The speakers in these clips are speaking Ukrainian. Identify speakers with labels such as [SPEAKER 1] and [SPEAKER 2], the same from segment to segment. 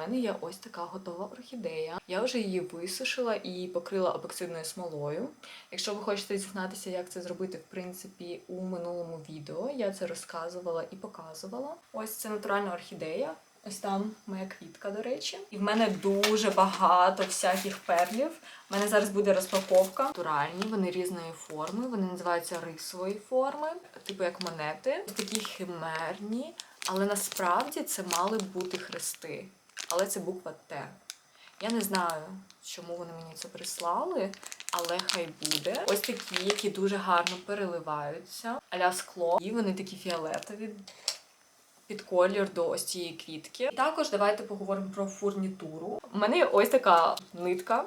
[SPEAKER 1] мене є ось така готова орхідея. Я вже її висушила і покрила епоксидною смолою. Якщо ви хочете дізнатися, як це зробити, в принципі, у минулому відео я це розказувала і показувала. Ось це натуральна орхідея. Ось там моя квітка, до речі. І в мене дуже багато всяких перлів. У мене зараз буде розпаковка. Натуральні, вони різної форми, вони називаються рисової форми, типу як монети. Такі химерні, але насправді це мали бути хрести. Але це буква Т. Я не знаю, чому вони мені це прислали, але хай буде. Ось такі, які дуже гарно переливаються. Аля скло. І вони такі фіолетові під колір до ось цієї квітки. Також давайте поговоримо про фурнітуру. У мене є ось така нитка.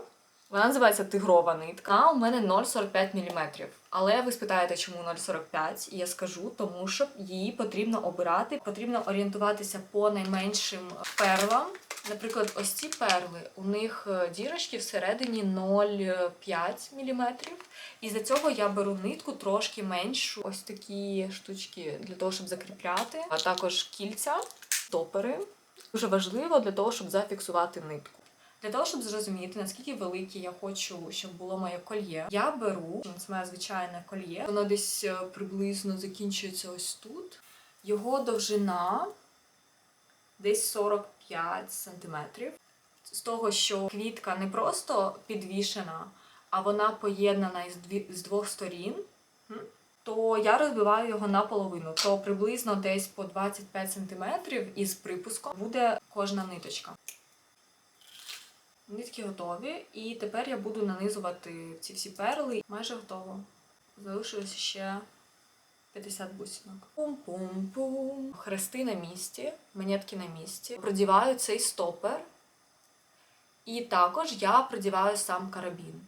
[SPEAKER 1] Вона називається тигрова нитка. У мене 0,45 мм. Але ви спитаєте, чому 0,45? І я скажу, тому що її потрібно обирати. Потрібно орієнтуватися по найменшим перлам. Наприклад, ось ці перли, у них е, дірочки всередині 0,5 мм. І за цього я беру нитку трошки меншу, ось такі штучки для того, щоб закріпляти, а також кільця, стопери. Дуже важливо для того, щоб зафіксувати нитку. Для того, щоб зрозуміти, наскільки велике я хочу, щоб було моє кольє, я беру це моє звичайне кольє. Воно десь е, приблизно закінчується ось тут. Його довжина десь 45 сантиметрів. З того, що квітка не просто підвішена, а вона поєднана з двох сторін. То я розбиваю його наполовину, то приблизно десь по 25 сантиметрів із припуском буде кожна ниточка. Нитки готові, і тепер я буду нанизувати ці всі перли. Майже готово. Залишилось ще 50 бусинок. Пум-пум-пум. Хрести на місці, монетки на місці. Продіваю цей стопер. І також я продіваю сам карабін.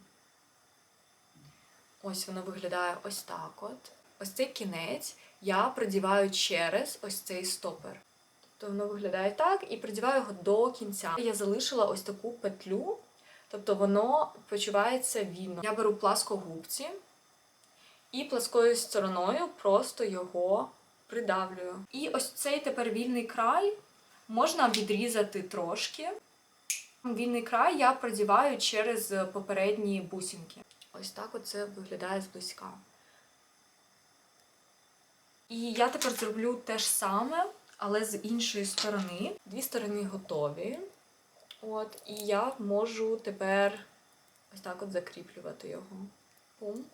[SPEAKER 1] Ось воно виглядає ось так от. Ось цей кінець я продіваю через ось цей стопер. Тобто воно виглядає так і продіваю його до кінця. Я залишила ось таку петлю, тобто воно почувається вільно. Я беру пласкогубці і пласкою стороною просто його придавлюю. І ось цей тепер вільний край можна відрізати трошки. Вільний край я продіваю через попередні бусинки. Ось так оце виглядає зблизька. І я тепер зроблю те ж саме, але з іншої сторони. Дві сторони готові. От, і я можу тепер ось так от закріплювати його. Пум.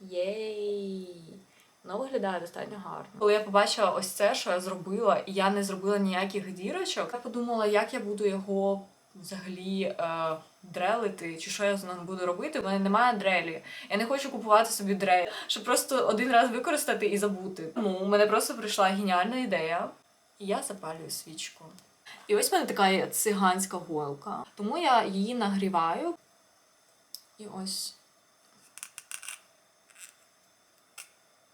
[SPEAKER 1] Єй! Воно виглядає достатньо гарно. Коли я побачила ось це, що я зробила, і я не зробила ніяких дірочок, я подумала, як я буду його взагалі е, дрелити, чи що я з ним буду робити. У мене немає дрелі. Я не хочу купувати собі дрель, щоб просто один раз використати і забути. Тому у мене просто прийшла геніальна ідея, і я запалюю свічку. І ось в мене така циганська голка. Тому я її нагріваю. І ось.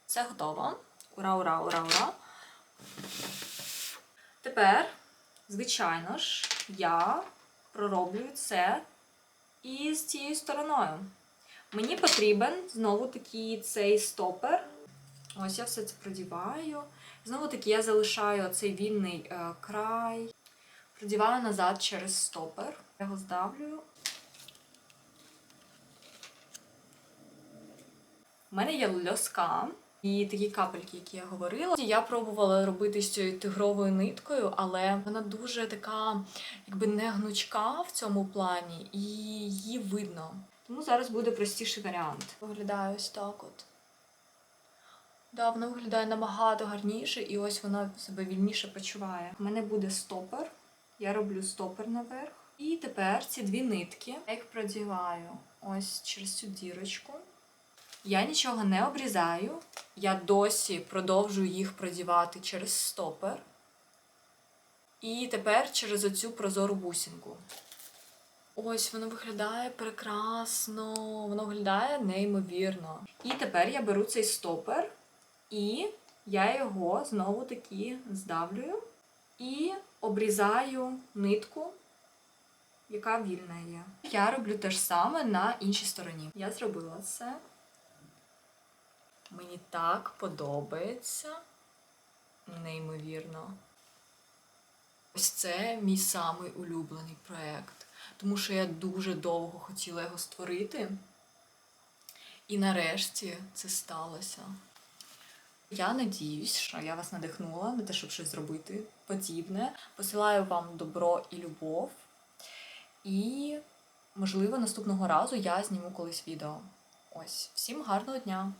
[SPEAKER 1] Все готово. Ура, ура, ура, ура. Тепер, звичайно ж, я пророблюю це і з цією стороною. Мені потрібен знову таки цей стопер. Ось я все це продіваю. Знову таки я залишаю цей вільний е, край, продіваю назад через стопер. Його здавлюю. У мене є льоска і такі капельки, які я говорила. Я пробувала робити з цією тигровою ниткою, але вона дуже така, якби не гнучка в цьому плані, і її видно. Тому зараз буде простіший варіант. Виглядає ось так от. Да, вона виглядає набагато гарніше, і ось вона себе вільніше почуває. У мене буде стопер. Я роблю стопер наверх. І тепер ці дві нитки я їх продіваю ось через цю дірочку. Я нічого не обрізаю. Я досі продовжую їх продівати через стопер. І тепер через оцю прозору бусинку. Ось воно виглядає прекрасно, воно виглядає неймовірно. І тепер я беру цей стопер і я його знову таки здавлюю і обрізаю нитку, яка вільна є. Я роблю те ж саме на іншій стороні. Я зробила це. Мені так подобається. Неймовірно. Ось це мій самий улюблений проєкт, тому що я дуже довго хотіла його створити. І нарешті це сталося. Я надіюсь, що я вас надихнула на те, щоб щось зробити подібне. Посилаю вам добро і любов. І, можливо, наступного разу я зніму колись відео. Ось, всім гарного дня!